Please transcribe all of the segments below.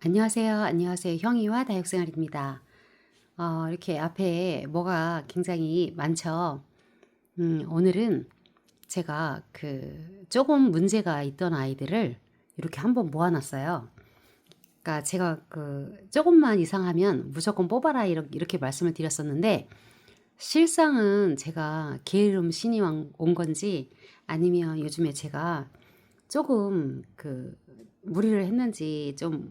안녕하세요. 안녕하세요. 형이와 다육생활입니다. 어, 이렇게 앞에 뭐가 굉장히 많죠. 음, 오늘은 제가 그 조금 문제가 있던 아이들을 이렇게 한번 모아놨어요. 그러니까 제가 그 조금만 이상하면 무조건 뽑아라 이렇게, 말씀을 드렸었는데 실상은 제가 게으름 신이 왕- 온 건지 아니면 요즘에 제가 조금 그 무리를 했는지 좀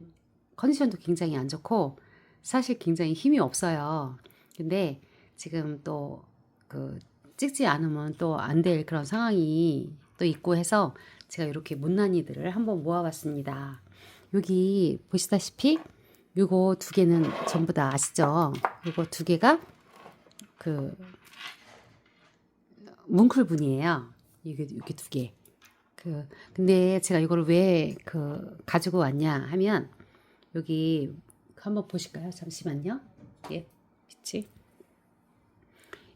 컨디션도 굉장히 안 좋고 사실 굉장히 힘이 없어요. 근데 지금 또 그 찍지 않으면 또 안 될 그런 상황이 또 있고 해서 제가 이렇게 못난이들을 한번 모아봤습니다. 여기 보시다시피 요거 두 개는 전부 다 아시죠? 요거 두 개가 그 뭉클분이에요. 이게 이게 두 개. 그 근데 제가 이거를 왜그 가지고 왔냐 하면 여기 한번 보실까요? 잠시만요. 예, 빛이.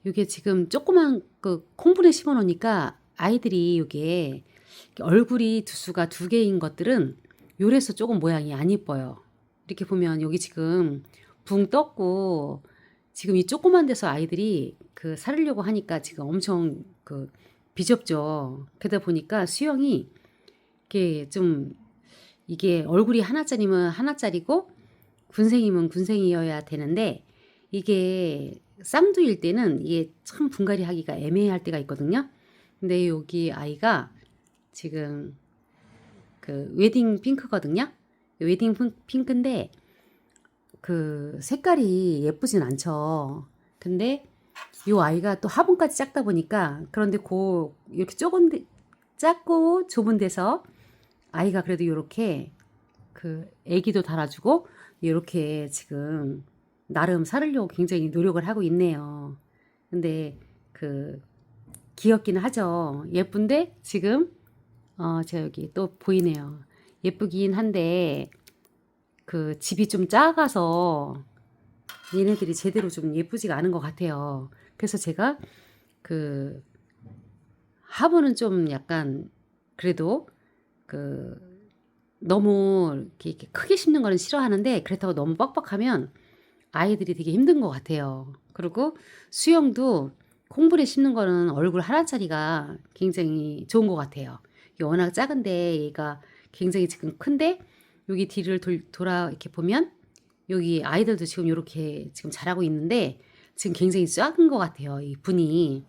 이게 지금 조그만 그 콩분에 심어 놓으니까 아이들이 이게 얼굴이 두수가 두 개인 것들은 요래서 조금 모양이 안 이뻐요. 이렇게 보면 여기 지금 붕 떴고 지금 이 조그만 데서 아이들이 그 살으려고 하니까 지금 엄청 그 비좁죠. 그러다 보니까 수영이 이게 좀 이게 얼굴이 하나짜리면 하나짜리고 군생이면 군생이어야 되는데 이게 쌍두일 때는 이게 참 분갈이 하기가 애매할 때가 있거든요. 근데 여기 아이가 지금 그 웨딩 핑크거든요. 웨딩 핑- 핑크인데 그 색깔이 예쁘진 않죠. 근데 이 아이가 또 화분까지 작다 보니까 그런데 그 이렇게 조금 데- 작고 좁은 데서 아이가 그래도 이렇게 그 애기도 달아주고 이렇게 지금 나름 살으려고 굉장히 노력을 하고 있네요. 근데 그 귀엽기는 하죠. 예쁜데 지금 어 제가 여기 또 보이네요. 예쁘긴 한데 그 집이 좀 작아서 얘네들이 제대로 좀 예쁘지가 않은 것 같아요. 그래서 제가 그 화분은 좀 약간 그래도 그 너무 이렇게, 크게 심는 거는 싫어하는데 그렇다고 너무 뻑뻑하면 아이들이 되게 힘든 것 같아요. 그리고 수영도 콩불에 심는 거는 얼굴 하나짜리가 굉장히 좋은 것 같아요. 워낙 작은데 얘가 굉장히 지금 큰데 여기 뒤를 돌, 돌아 이렇게 보면 여기 아이들도 지금 이렇게 지금 자라고 있는데 지금 굉장히 작은 것 같아요. 이 분이.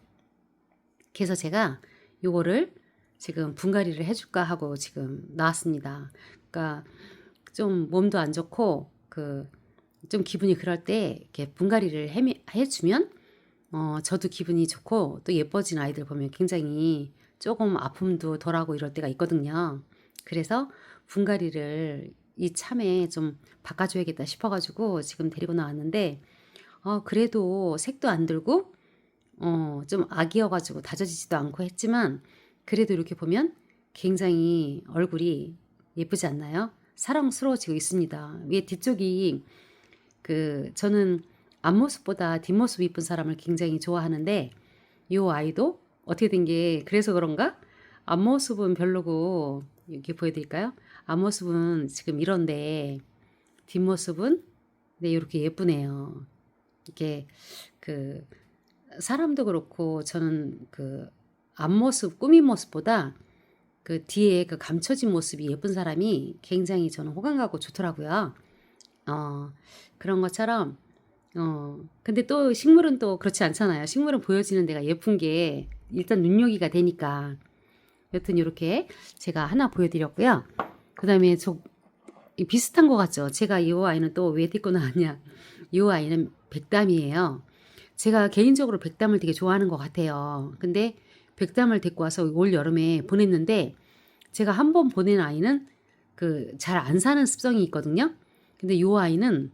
그래서 제가 요거를 지금 분갈이를 해줄까 하고 지금 나왔습니다. 그러니까 좀 몸도 안 좋고 그 좀 기분이 그럴 때 이렇게 분갈이를 해, 해주면 어 저도 기분이 좋고 또 예뻐진 아이들 보면 굉장히 조금 아픔도 덜하고 이럴 때가 있거든요. 그래서 분갈이를 이 참에 좀 바꿔줘야겠다 싶어가지고 지금 데리고 나왔는데 어 그래도 색도 안 들고 어 좀 아기여가지고 다져지지도 않고 했지만 그래도 이렇게 보면 굉장히 얼굴이 예쁘지 않나요? 사랑스러워지고 있습니다. 위에 뒤쪽이 그 저는 앞모습보다 뒷모습 이쁜 사람을 굉장히 좋아하는데 이 아이도 어떻게 된 게 그래서 그런가? 앞모습은 별로고 이렇게 보여드릴까요? 앞모습은 지금 이런데 뒷모습은 네 이렇게 예쁘네요. 이게 그 사람도 그렇고 저는 그 앞모습 꾸민 모습보다 그 뒤에 그 감춰진 모습이 예쁜 사람이 굉장히 저는 호감 가고 좋더라고요. 어 그런 것처럼 어 근데 또 식물은 또 그렇지 않잖아요. 식물은 보여지는 데가 예쁜 게 일단 눈요기가 되니까 여튼 이렇게 제가 하나 보여드렸고요. 그 다음에 저이 비슷한 것 같죠? 제가 이 아이는 또 왜 데리고 나왔냐? 이 아이는 백담이에요. 제가 개인적으로 백담을 되게 좋아하는 것 같아요. 근데 백담을 데리고 와서 올 여름에 보냈는데 제가 한 번 보낸 아이는 그 잘 안 사는 습성이 있거든요. 근데 이 아이는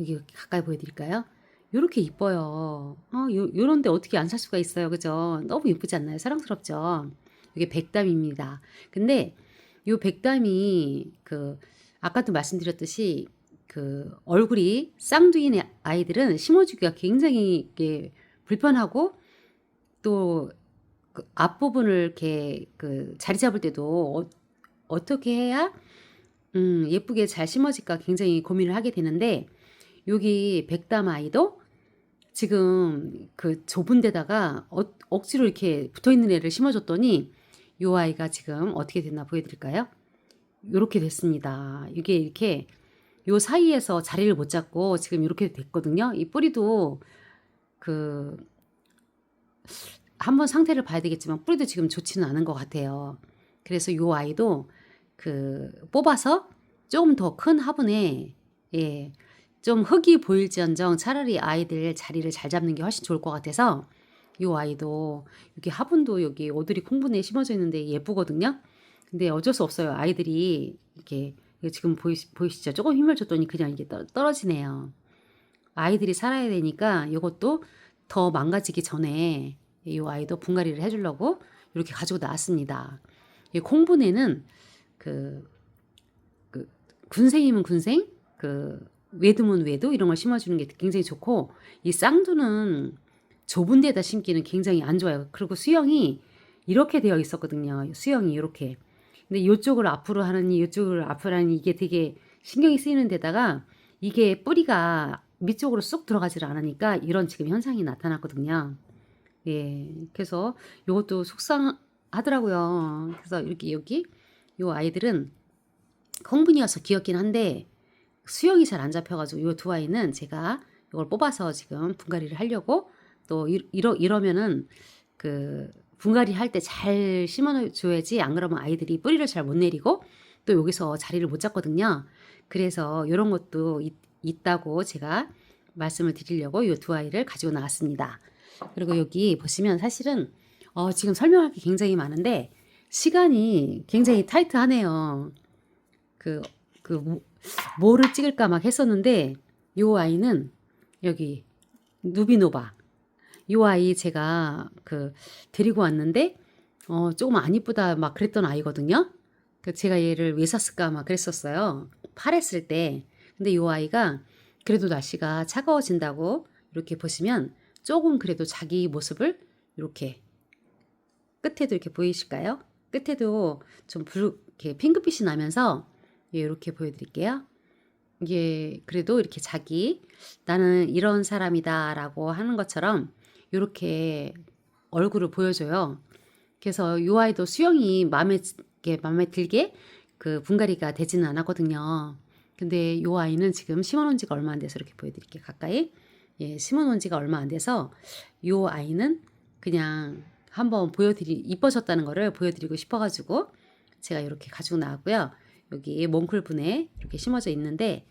여기 가까이 보여드릴까요? 요렇게 이뻐요. 어, 요, 요런데 어떻게 안 살 수가 있어요. 그죠? 너무 예쁘지 않나요? 사랑스럽죠? 이게 백담입니다. 근데 요 백담이 그 아까도 말씀드렸듯이 그 얼굴이 쌍둥이 아이들은 심어주기가 굉장히 이게 불편하고 또 그 앞부분을 이렇게 그 자리 잡을 때도 어, 어떻게 해야 음, 예쁘게 잘 심어질까 굉장히 고민을 하게 되는데 여기 백담 아이도 지금 그 좁은 데다가 어, 억지로 이렇게 붙어 있는 애를 심어줬더니 요 아이가 지금 어떻게 됐나 보여드릴까요? 요렇게 됐습니다. 이게 이렇게 요 사이에서 자리를 못 잡고 지금 이렇게 됐거든요. 이 뿌리도 그 한번 상태를 봐야 되겠지만 뿌리도 지금 좋지는 않은 것 같아요. 그래서 요 아이도 그 뽑아서 조금 더큰 화분에 예, 좀 흙이 보일지언정 차라리 아이들 자리를 잘 잡는 게 훨씬 좋을 것 같아서 요 아이도 여기 화분도 여기 오드리 콩분에 심어져 있는데 예쁘거든요. 근데 어쩔 수 없어요. 아이들이 이렇게 지금 보이, 보이시죠? 조금 힘을 줬더니 그냥 이게 떨- 떨어지네요. 아이들이 살아야 되니까 이것도 더 망가지기 전에 이 아이도 분갈이를 해주려고 이렇게 가지고 나왔습니다. 이 콩분에는 그, 그 군생이면 군생, 그 외두면 외두 이런 걸 심어주는 게 굉장히 좋고 이 쌍두는 좁은 데다 심기는 굉장히 안 좋아요. 그리고 수영이 이렇게 되어 있었거든요. 수영이 이렇게. 근데 이쪽을 앞으로 하느니 이쪽을 앞으로 하니 이게 되게 신경이 쓰이는 데다가 이게 뿌리가 밑쪽으로 쑥 들어가지를 않으니까 이런 지금 현상이 나타났거든요. 예. 그래서 이것도 속상하더라고요. 그래서 이렇게 여기 요 아이들은 콩분이어서 귀엽긴 한데 수영이 잘 안 잡혀가지고 이두 아이는 제가 이걸 뽑아서 지금 분갈이를 하려고 또 이- 이러 이러면은 그 분갈이 할 때 잘 심어줘야지 안 그러면 아이들이 뿌리를 잘 못 내리고 또 여기서 자리를 못 잡거든요. 그래서 이런 것도 있, 있다고 제가 말씀을 드리려고 이 두 아이를 가지고 나왔습니다. 그리고 여기 보시면 사실은 어, 지금 설명할 게 굉장히 많은데 시간이 굉장히 타이트하네요. 그, 그, 뭐, 뭐를 찍을까 막 했었는데, 요 아이는 여기, 누비노바. 요 아이 제가 그, 데리고 왔는데, 어, 조금 안 이쁘다 막 그랬던 아이거든요. 그 제가 얘를 왜 샀을까 막 그랬었어요. 팔했을 때. 근데 요 아이가 그래도 날씨가 차가워진다고 이렇게 보시면 조금 그래도 자기 모습을 이렇게 끝에도 이렇게 보이실까요? 끝에도 좀 붉, 이렇게 핑크빛이 나면서 예, 이렇게 보여드릴게요. 이게 그래도 이렇게 자기 나는 이런 사람이다라고 하는 것처럼 이렇게 얼굴을 보여줘요. 그래서 이 아이도 수영이 마음에 마음에 들게 그 분갈이가 되지는 않았거든요. 근데 이 아이는 지금 심어놓은 지가 얼마 안 돼서 이렇게 보여드릴게요. 가까이 예, 심어놓은 지가 얼마 안 돼서 이 아이는 그냥 한번 보여드리 이뻐졌다는 거를 보여드리고 싶어가지고 제가 이렇게 가지고 나왔고요. 여기 몽쿨분에 이렇게 심어져 있는데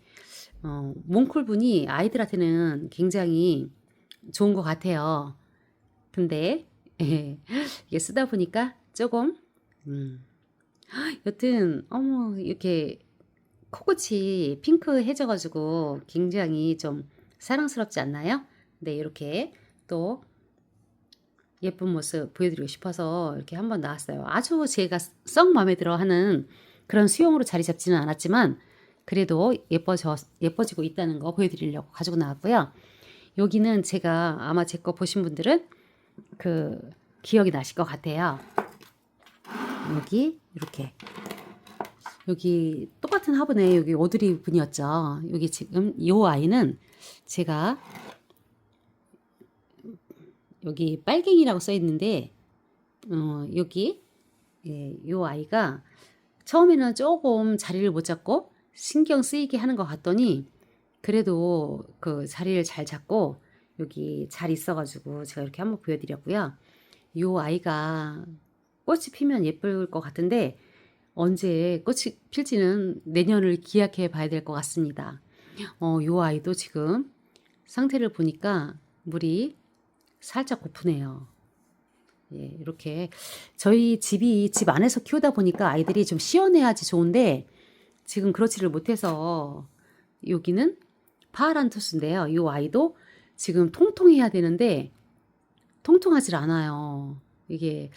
어, 몽쿨분이 아이들한테는 굉장히 좋은 것 같아요. 근데 예, 이게 쓰다 보니까 조금 음, 여튼 어머 이렇게 코끝이 핑크해져가지고 굉장히 좀 사랑스럽지 않나요? 네 이렇게 또 예쁜 모습 보여드리고 싶어서 이렇게 한번 나왔어요. 아주 제가 썩 마음에 들어 하는 그런 수영으로 자리 잡지는 않았지만 그래도 예뻐져 예뻐지고 있다는 거 보여드리려고 가지고 나왔고요. 여기는 제가 아마 제 거 보신 분들은 그 기억이 나실 것 같아요. 여기 이렇게 여기 똑같은 화분에 여기 오드리 분이었죠. 여기 지금 이 아이는 제가 여기 빨갱이라고 써 있는데 어, 여기 예, 요 아이가 처음에는 조금 자리를 못 잡고 신경 쓰이게 하는 것 같더니 그래도 그 자리를 잘 잡고 여기 잘 있어가지고 제가 이렇게 한번 보여드렸고요. 요 아이가 꽃이 피면 예쁠 것 같은데 언제 꽃이 필지는 내년을 기약해 봐야 될 것 같습니다. 어, 요 아이도 지금 상태를 보니까 물이 살짝 고프네요. 예, 이렇게 저희 집이 집 안에서 키우다 보니까 아이들이 좀 시원해야지 좋은데 지금 그렇지를 못해서 여기는 파란투스인데요. 이 아이도 지금 통통해야 되는데 통통하질 않아요. 이게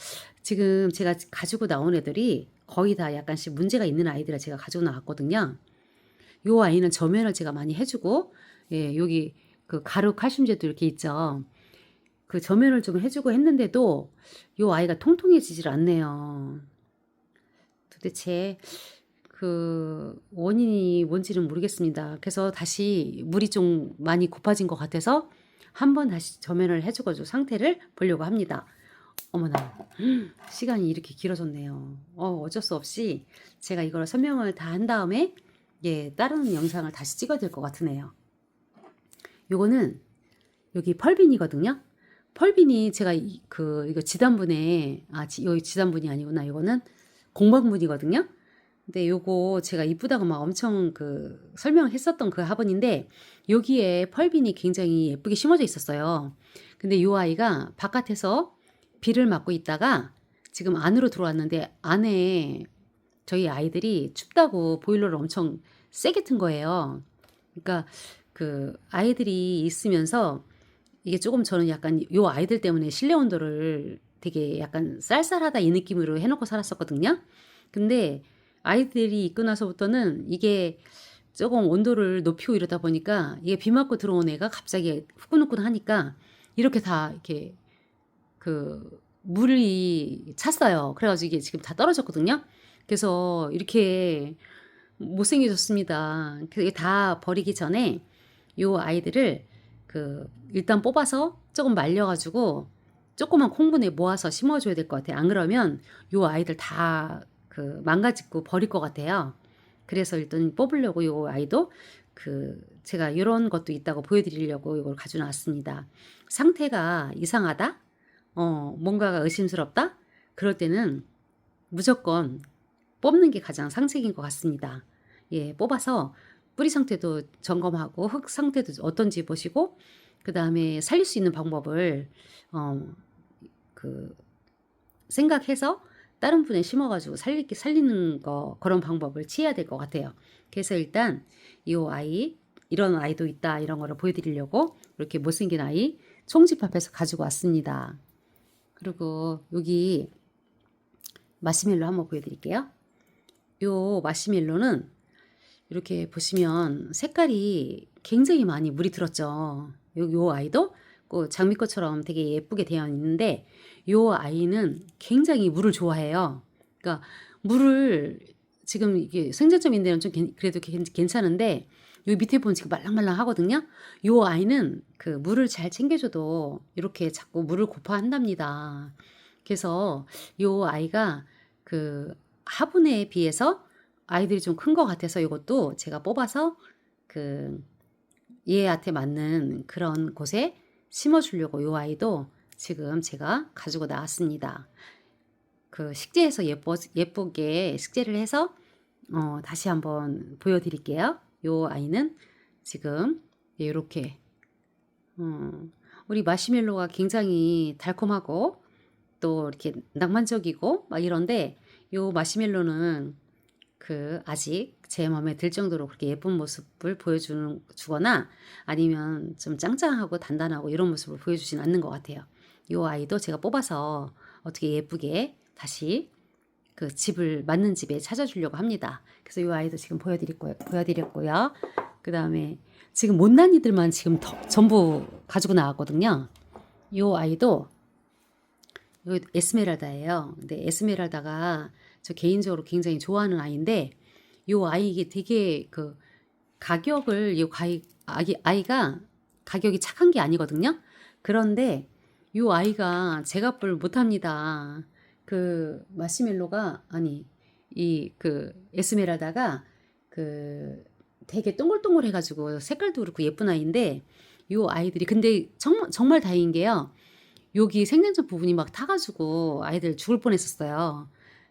지금 제가 가지고 나온 애들이 거의 다 약간씩 문제가 있는 아이들을 제가 가지고 나왔거든요. 이 아이는 저면을 제가 많이 해주고 예, 여기 그 가루 칼슘제도 이렇게 있죠. 그 저면을 좀 해주고 했는데도 이 아이가 통통해지질 않네요. 도대체 그 원인이 뭔지는 모르겠습니다. 그래서 다시 물이 좀 많이 고파진 것 같아서 한번 다시 점연을 해주고 상태를 보려고 합니다. 어머나 시간이 이렇게 길어졌네요. 어, 어쩔 수 없이 제가 이걸 설명을 다 한 다음에 예 다른 영상을 다시 찍어야 될 것 같으네요. 요거는 여기 펄빈이거든요. 펄빈이 제가 이, 그 이거 지단분에 아 지, 여기 지단분이 아니구나. 이거는 공방분이거든요. 근데 요거 제가 이쁘다고 막 엄청 그 설명했었던 그 화분인데 여기에 펄빈이 굉장히 예쁘게 심어져 있었어요. 근데 요 아이가 바깥에서 비를 맞고 있다가 지금 안으로 들어왔는데 안에 저희 아이들이 춥다고 보일러를 엄청 세게 튼 거예요. 그러니까 그 아이들이 있으면서 이게 조금 저는 약간 요 아이들 때문에 실내 온도를 되게 약간 쌀쌀하다 이 느낌으로 해놓고 살았었거든요. 근데 아이들이 있고 나서부터는 이게 조금 온도를 높이고 이러다 보니까 이게 비 맞고 들어온 애가 갑자기 후끈후끈 하니까 이렇게 다 이렇게 그 물이 찼어요. 그래가지고 이게 지금 다 떨어졌거든요. 그래서 이렇게 못생겨졌습니다. 그게 다 버리기 전에 요 아이들을 그 일단 뽑아서 조금 말려가지고 조그만 콩분에 모아서 심어줘야 될 것 같아요. 안 그러면 요 아이들 다 그 망가지고 버릴 것 같아요. 그래서 일단 뽑으려고 요 아이도 그 제가 이런 것도 있다고 보여드리려고 이걸 가져 나왔습니다. 상태가 이상하다, 어 뭔가가 의심스럽다, 그럴 때는 무조건 뽑는 게 가장 상책인 것 같습니다. 예, 뽑아서 뿌리 상태도 점검하고 흙 상태도 어떤지 보시고 그 다음에 살릴 수 있는 방법을 어 그 생각해서 다른 분에 심어가지고 살리 살리는 거 그런 방법을 취해야 될 것 같아요. 그래서 일단 이 아이 이런 아이도 있다 이런 거를 보여드리려고 이렇게 못생긴 아이 총집합해서 가지고 왔습니다. 그리고 여기 마시멜로 한번 보여드릴게요. 요 마시멜로는 이렇게 보시면 색깔이 굉장히 많이 물이 들었죠. 요, 요 아이도 그 장미꽃처럼 되게 예쁘게 되어 있는데 요 아이는 굉장히 물을 좋아해요. 그러니까 물을 지금 이게 생장점 인데는 좀 그래도 괜찮은데 요 밑에 보면 지금 말랑말랑 하거든요. 요 아이는 그 물을 잘 챙겨줘도 이렇게 자꾸 물을 고파한답니다. 그래서 요 아이가 그 화분에 비해서 아이들이 좀 큰 것 같아서 이것도 제가 뽑아서 그 얘한테 맞는 그런 곳에 심어주려고 이 아이도 지금 제가 가지고 나왔습니다. 그 식재해서 예뻐, 예쁘게 식재를 해서 어, 다시 한번 보여드릴게요. 이 아이는 지금 이렇게 음, 우리 마시멜로가 굉장히 달콤하고 또 이렇게 낭만적이고 막 이런데 이 마시멜로는 그 아직 제 마음에 들 정도로 그렇게 예쁜 모습을 보여주는 주거나 아니면 좀 짱짱하고 단단하고 이런 모습을 보여주진 않는 것 같아요. 이 아이도 제가 뽑아서 어떻게 예쁘게 다시 그 집을 맞는 집에 찾아주려고 합니다. 그래서 이 아이도 지금 보여드릴 거예요. 보여드렸고요. 그 다음에 지금 못난이들만 지금 더, 전부 가지고 나왔거든요. 이 아이도 이 에스메랄다예요. 근데 에스메랄다가 저 개인적으로 굉장히 좋아하는 아이인데 요 아이 이게 되게 그 가격을 요 아이 아기 아이가 가격이 착한 게 아니거든요. 그런데 요 아이가 제값을 못합니다. 그 마시멜로가 아니 이 그 에스메랄다가 그 되게 동글동글 해가지고 색깔도 그렇고 예쁜 아이인데 요 아이들이 근데 정말 정말 다행인 게요. 여기 생장점 부분이 막 타가지고 아이들 죽을 뻔했었어요.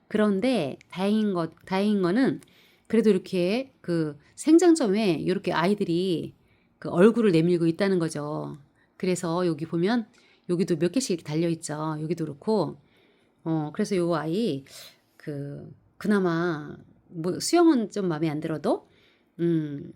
그런데 다행인 것 다행인 거는 그래도 이렇게 그 생장점에 이렇게 아이들이 그 얼굴을 내밀고 있다는 거죠. 그래서 여기 보면 여기도 몇 개씩 달려 있죠. 여기도 그렇고 어 그래서 요 아이 그 그나마 뭐 수영은 좀 마음에 안 들어도 음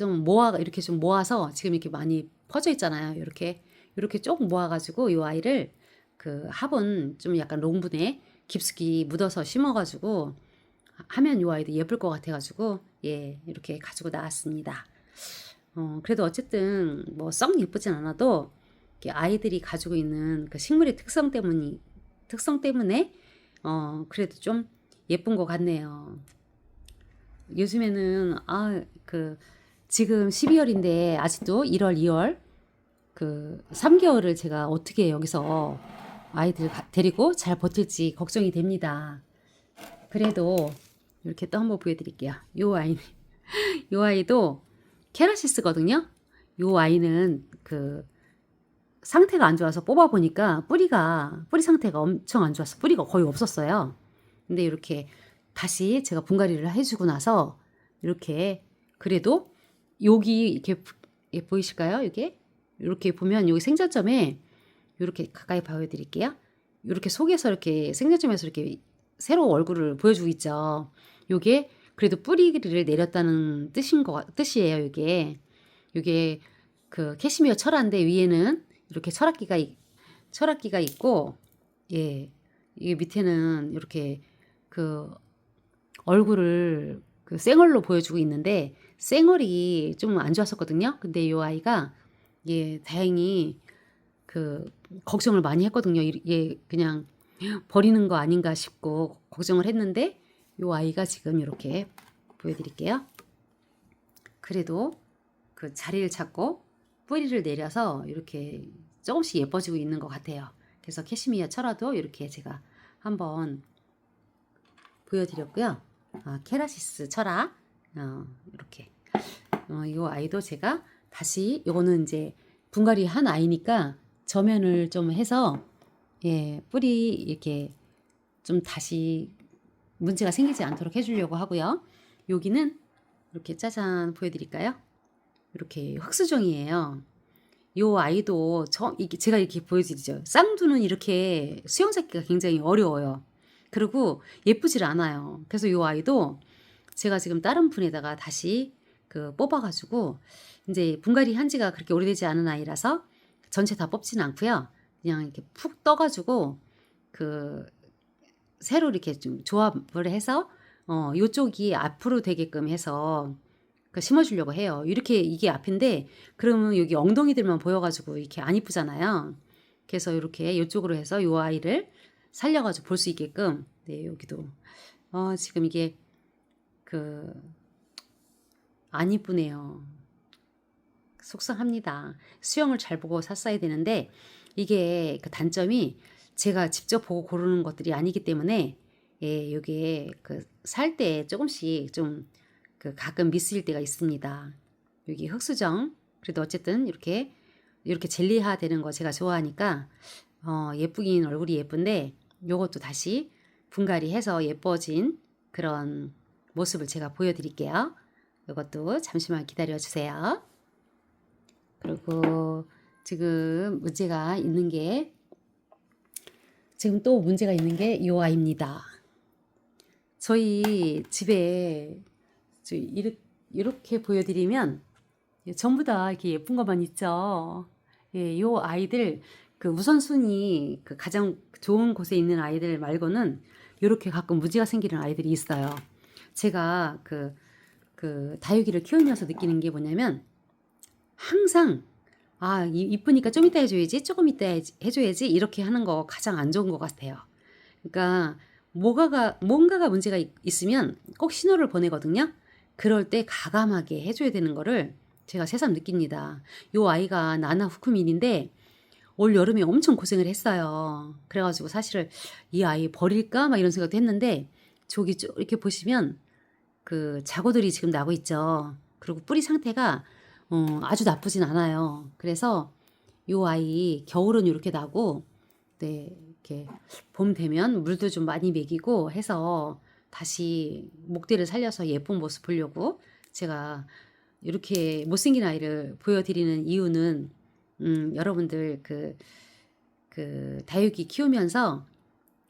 좀 모아 이렇게 좀 모아서 지금 이렇게 많이 퍼져 있잖아요. 이렇게 이렇게 쭉 모아가지고 요 아이를 그 화분 좀 약간 롱분에 깊숙이 묻어서 심어가지고 하면 이 아이도 예쁠 것 같아가지고 예 이렇게 가지고 나왔습니다. 어 그래도 어쨌든 뭐 썩 예쁘진 않아도 아이들이 가지고 있는 그 식물의 특성 때문이 특성 때문에 어 그래도 좀 예쁜 것 같네요. 요즘에는 아 그 지금 12월인데 아직도 1월, 2월 그 3개월을 제가 어떻게 여기서 아이들 가- 데리고 잘 버틸지 걱정이 됩니다. 그래도 이렇게 또 한번 보여드릴게요. 요 아이, 요 아이도 케라시스거든요. 요 아이는 그 상태가 안 좋아서 뽑아보니까 뿌리가 뿌리 상태가 엄청 안 좋아서 뿌리가 거의 없었어요. 근데 이렇게 다시 제가 분갈이를 해주고 나서 이렇게 그래도 여기 이렇게 부- 이게 보이실까요? 이게 이렇게 보면 여기 생자점에 이렇게 가까이 보여드릴게요. 이렇게 속에서 이렇게 생자점에서 이렇게 새로 얼굴을 보여주고 있죠. 요게 그래도 뿌리를 내렸다는 뜻인 거 뜻이에요. 이게 이게 그 캐시미어 철화인데 위에는 이렇게 철학기가 있- 철학기가 있고 예 이게 밑에는 이렇게 그 얼굴을 그 쌩얼로 보여주고 있는데 쌩얼이 좀 안 좋았었거든요. 근데 이 아이가 예 다행히 그 걱정을 많이 했거든요. 이- 예 그냥 버리는 거 아닌가 싶고 걱정을 했는데 이 아이가 지금 이렇게 보여드릴게요. 그래도 그 자리를 찾고 뿌리를 내려서 이렇게 조금씩 예뻐지고 있는 것 같아요. 그래서 캐시미어 철화도 이렇게 제가 한번 보여드렸고요. 아, 케라시스 철화 어, 이렇게 어, 이 아이도 제가 다시 요거는 이제 분갈이 한 아이니까 저면을 좀 해서 예 뿌리 이렇게 좀 다시 문제가 생기지 않도록 해주려고 하고요. 여기는 이렇게 짜잔 보여드릴까요? 이렇게 흑수정이에요. 요 아이도 저 이게 제가 이렇게 보여드리죠. 쌍두는 이렇게 수영 잡기가 굉장히 어려워요. 그리고 예쁘질 않아요. 그래서 요 아이도 제가 지금 다른 분에다가 다시 그 뽑아가지고 이제 분갈이 한 지가 그렇게 오래되지 않은 아이라서 전체 다 뽑지는 않고요. 그냥 이렇게 푹 떠가지고 그 새로 이렇게 좀 조합을 해서 어 요쪽이 앞으로 되게끔 해서 그 심어주려고 해요. 이렇게 이게 앞인데 그러면 여기 엉덩이들만 보여가지고 이렇게 안 이쁘잖아요. 그래서 이렇게 이쪽으로 해서 요 아이를 살려가지고 볼 수 있게끔 네 여기도 어 지금 이게 그 안 이쁘네요. 속상합니다. 수영을 잘 보고 샀어야 되는데 이게 그 단점이 제가 직접 보고 고르는 것들이 아니기 때문에 예, 요게 그살 때 조금씩 좀 그 가끔 미스일 때가 있습니다. 여기 흑수정 그래도 어쨌든 이렇게 이렇게 젤리화 되는 거 제가 좋아하니까 어, 예쁘긴 얼굴이 예쁜데 요것도 다시 분갈이 해서 예뻐진 그런 모습을 제가 보여드릴게요. 이것도 잠시만 기다려 주세요. 그리고 지금 문제가 있는 게 지금 또 문제가 있는 게 이 아이입니다. 저희 집에 저 이렇게, 보여드리면 전부 다 이렇게 예쁜 것만 있죠. 예, 요 아이들 그 우선순위 그 가장 좋은 곳에 있는 아이들 말고는 이렇게 가끔 문제가 생기는 아이들이 있어요. 제가 그, 그 다육이를 키우면서 느끼는 게 뭐냐면 항상 아 이- 이쁘니까 좀 이따 해줘야지 조금 이따 해줘야지 이렇게 하는 거 가장 안 좋은 것 같아요. 그러니까 뭐가가 뭔가가 문제가 있- 있으면 꼭 신호를 보내거든요. 그럴 때 가감하게 해줘야 되는 거를 제가 새삼 느낍니다. 요 아이가 나나 후크민인데 올 여름에 엄청 고생을 했어요. 그래가지고 사실은 이 아이 버릴까 막 이런 생각도 했는데 저기 쭉 이렇게 보시면 그 자고들이 지금 나고 있죠. 그리고 뿌리 상태가 어, 아주 나쁘진 않아요. 그래서 요 아이 겨울은 이렇게 나고 네 이렇게 봄 되면 물도 좀 많이 먹이고 해서 다시 목대를 살려서 예쁜 모습 보려고 제가 이렇게 못생긴 아이를 보여드리는 이유는 음, 여러분들 그, 그 다육이 키우면서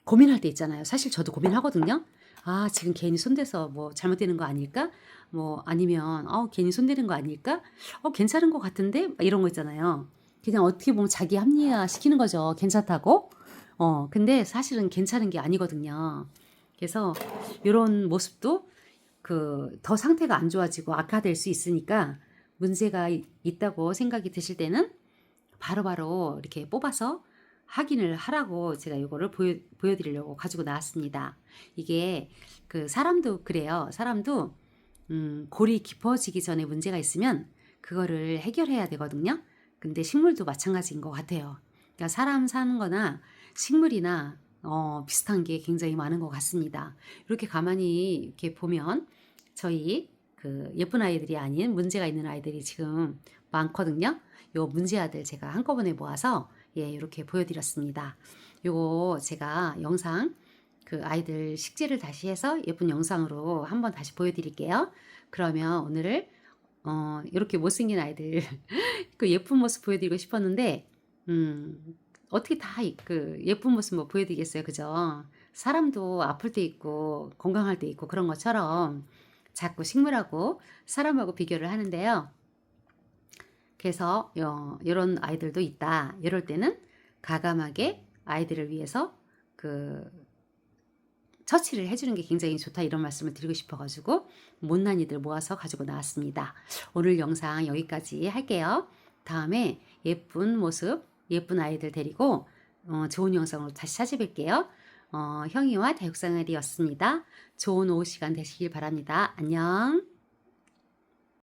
고민할 때 있잖아요. 사실 저도 고민하거든요. 아, 지금 괜히 손대서 뭐 잘못되는 거 아닐까? 뭐 아니면 어, 괜히 손대는 거 아닐까? 어, 괜찮은 것 같은데? 막 이런 거 있잖아요. 그냥 어떻게 보면 자기 합리화 시키는 거죠. 괜찮다고. 어, 근데 사실은 괜찮은 게 아니거든요. 그래서 이런 모습도 그 더 상태가 안 좋아지고 악화될 수 있으니까 문제가 이- 있다고 생각이 드실 때는 바로 바로 이렇게 뽑아서 확인을 하라고 제가 이거를 보여, 보여드리려고 가지고 나왔습니다. 이게 그 사람도 그래요. 사람도 음, 골이 깊어지기 전에 문제가 있으면 그거를 해결해야 되거든요. 근데 식물도 마찬가지인 것 같아요. 그러니까 사람 사는 거나 식물이나 어, 비슷한 게 굉장히 많은 것 같습니다. 이렇게 가만히 이렇게 보면 저희 그 예쁜 아이들이 아닌 문제가 있는 아이들이 지금 많거든요. 요 문제 아들 제가 한꺼번에 모아서 예, 이렇게 보여드렸습니다. 요거 제가 영상 그 아이들 식재를 다시 해서 예쁜 영상으로 한번 다시 보여드릴게요. 그러면 오늘을 어, 이렇게 못생긴 아이들 그 예쁜 모습 보여드리고 싶었는데 음, 어떻게 다 그 예쁜 모습 뭐 보여드리겠어요, 그죠? 사람도 아플 때 있고 건강할 때 있고 그런 것처럼 자꾸 식물하고 사람하고 비교를 하는데요. 그래서 요, 이런 아이들도 있다. 이럴 때는 가감하게 아이들을 위해서 그 처치를 해주는 게 굉장히 좋다 이런 말씀을 드리고 싶어가지고 못난 이들 모아서 가지고 나왔습니다. 오늘 영상 여기까지 할게요. 다음에 예쁜 모습, 예쁜 아이들 데리고 어, 좋은 영상으로 다시 찾아뵐게요. 어, 형이와 다육상아리였습니다. 좋은 오후 시간 되시길 바랍니다. 안녕.